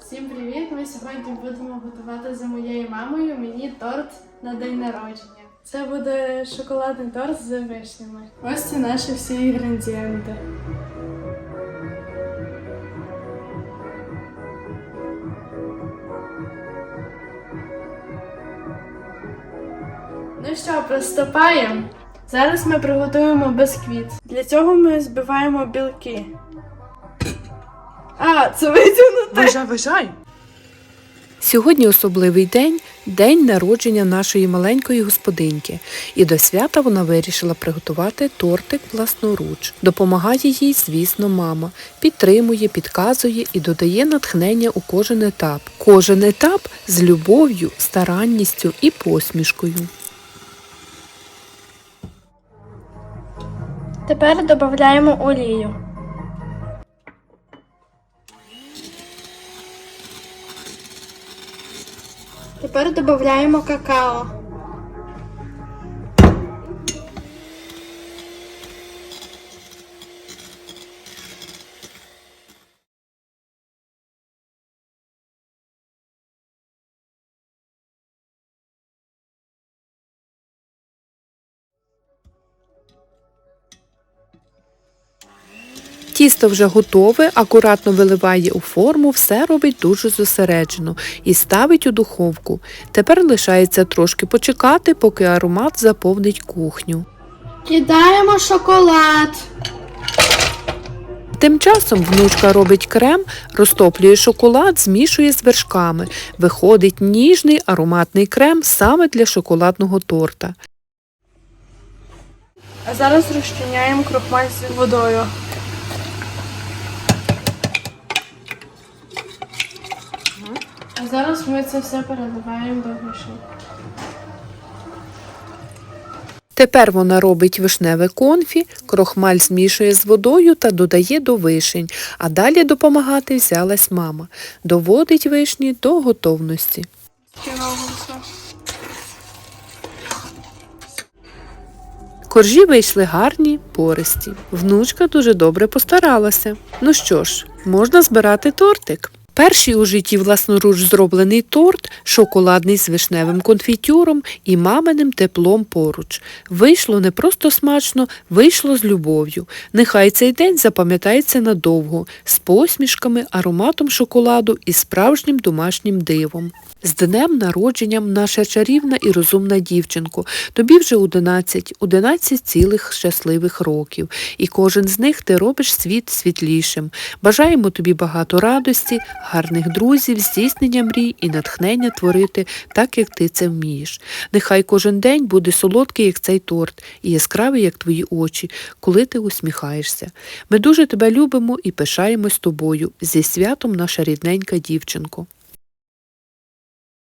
Всім привіт! Ми сьогодні будемо готувати за моєю мамою мені торт на день народження. Це буде шоколадний торт з вишнями. Ось це наші всі інгредієнти. Ну що, приступаємо. Зараз ми приготуємо бисквіт. Для цього ми збиваємо білки. А, це витягнути. Вважай, вважай. Сьогодні особливий день день народження нашої маленької господинки, і до свята вона вирішила приготувати тортик власноруч. Допомагає їй, звісно, мама, підтримує, підказує і додає натхнення у кожен етап. Кожен етап з любов'ю, старанністю і посмішкою. Тепер додаємо олію. Тепер додаємо какао. Тісто вже готове, акуратно виливає у форму, все робить дуже зосереджено і ставить у духовку. Тепер лишається трошки почекати, поки аромат заповнить кухню. Кидаємо шоколад. Тим часом внучка робить крем, розтоплює шоколад, змішує з вершками. Виходить ніжний ароматний крем саме для шоколадного торта. А зараз розчиняємо крохмаль з водою. А зараз ми це все переливаємо до вишень. Тепер вона робить вишневе конфі, крохмаль змішує з водою та додає до вишень, а далі допомагати взялась мама. Доводить вишні до готовності. Коржі вийшли гарні, пористі. Внучка дуже добре постаралася. Ну що ж, можна збирати тортик. Перший у житті власноруч зроблений торт, шоколадний з вишневим конфітюром і маминим теплом поруч. Вийшло не просто смачно, вийшло з любов'ю. Нехай цей день запам'ятається надовго, з посмішками, ароматом шоколаду і справжнім домашнім дивом. З днем народженням, наша чарівна і розумна дівчинко, тобі вже 11, 11 цілих щасливих років, і кожен з них ти робиш світ світлішим. Бажаємо тобі багато радості, гарних друзів, здійснення мрій і натхнення творити так, як ти це вмієш. Нехай кожен день буде солодкий, як цей торт, і яскравий, як твої очі, коли ти усміхаєшся. Ми дуже тебе любимо і пишаємось тобою. Зі святом, наша рідненька дівчинко.